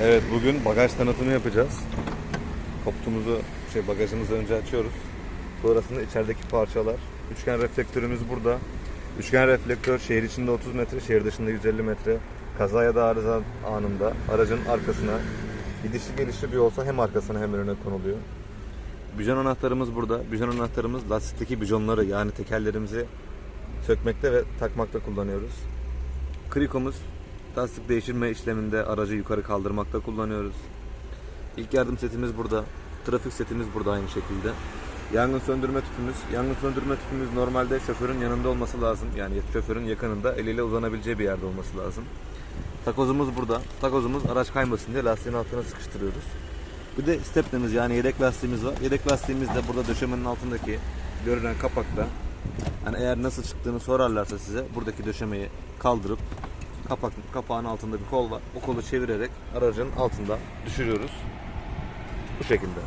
Bugün bagaj tanıtımı yapacağız. Kaputumuzu, şey bagajımızı önce açıyoruz. Sonrasında içerideki parçalar. Üçgen reflektörümüz burada. Üçgen reflektör şehir içinde 30 metre, şehir dışında 150 metre. Kaza ya da arıza anında aracın arkasına gidişli gelişli bir olsa hem arkasına hem önüne konuluyor. Bijon anahtarımız burada. Bijon anahtarımız lastikteki bijonları yani tekerlerimizi sökmekte ve takmakta kullanıyoruz. Krikomuz lastik değiştirme işleminde aracı yukarı kaldırmakta kullanıyoruz. İlk yardım setimiz burada. Trafik setimiz burada aynı şekilde. Yangın söndürme tüpümüz. Yangın söndürme tüpümüz normalde şoförün yanında olması lazım. Yani şoförün yakınında eliyle uzanabileceği bir yerde olması lazım. Takozumuz burada. Takozumuz araç kaymasın diye lastiğin altına sıkıştırıyoruz. Bir de stepnemiz yani yedek lastiğimiz var. Yedek lastiğimiz de burada döşemenin altındaki görülen kapakta. Yani eğer nasıl çıktığını sorarlarsa size buradaki döşemeyi kaldırıp kapak kapağın altında bir kol var. O kolu çevirerek aracın altında düşürüyoruz. Bu şekilde.